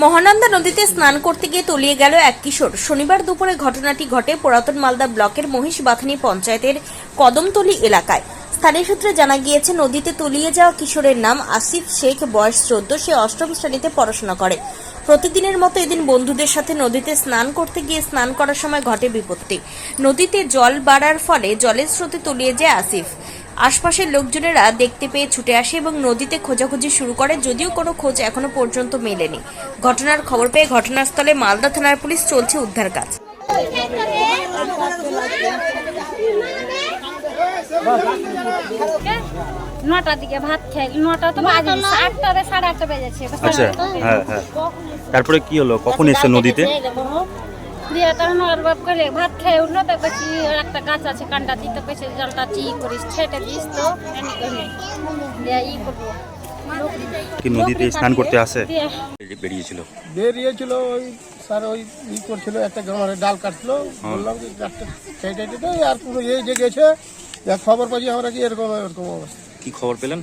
মহানন্দা নদীতে স্নান করতে গিয়ে তলিয়ে গেল এক কিশোর। শনিবার দুপুরে ঘটনাটি ঘটে পুরাতন মালদা ব্লকের মহিষবাথানি পঞ্চায়েতের কদমতলি এলাকায়। স্থানীয় সূত্রে জানা গিয়েছে, নদীতে তলিয়ে যাওয়া কিশোরের নাম আসিফ শেখ, বয়স চোদ্দ, সে অষ্টম শ্রেণীতে পড়াশোনা করে। প্রতিদিনের মতো এদিন বন্ধুদের সাথে নদীতে স্নান করতে গিয়ে স্নান করার সময় ঘটে বিপত্তি। নদীতে জল বাড়ার ফলে জলের স্রোতে তলিয়ে যায় আসিফ। আশপাশের লোকজনেরা দেখতে পেয়ে ছুটে আসে এবং নদীতে খোঁজাখুঁজি শুরু করে যদিও কোনো খোঁজ এখনও পর্যন্ত মেলেনি। ঘটনার খবর পেয়ে ঘটনাস্থলে মালদা থানার পুলিশ চলছে উদ্ধার কাজ। নটার দিকে ভাত খাই নটা তো বাজে আটটা সাড়ে আটটা বেজেছে আচ্ছা হ্যাঁ হ্যাঁ। তারপরে কি হলো? কখন এসছে নদীতে? দিয়ে তখন ওর বাপ করে ভাত খেয়ে উঠল তো বেশি একটা গাছ আছে কান্ডা দিতে পেছে জলটা চি করিস ছেটে দিস তো করে দিয়ে ই করব। কি নদীতে স্নান করতে আসে? বেরিয়েছিল। বেরিয়েছিল ওই স্যার ওই ই করছিল একটা গ্রামের ডাল কাটছিল বললাম কি গাছটা কেটে টেটে আর পুরো এই যে গেছে যা খবর পাচ্ছি আমরা কি এরকম এরকম অবস্থা। কি খবর পেলেন?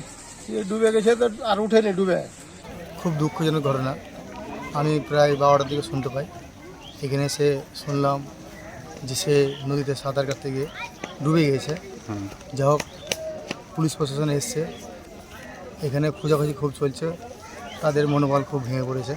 ডুবে গেছে তো আর উঠেনি ডুবে। খুব দুঃখজনক ঘটনা। আমি প্রায় বারোটার দিকে শুনতে পাই। এখানে এসে শুনলাম যে সে নদীতে সাঁতার কাটতে গিয়ে ডুবে গিয়েছে। যা হোক পুলিশ প্রশাসন এসছে। এখানে খোঁজাখুঁজি খুব চলছে। তাদের মনোবল খুব ভেঙে পড়েছে।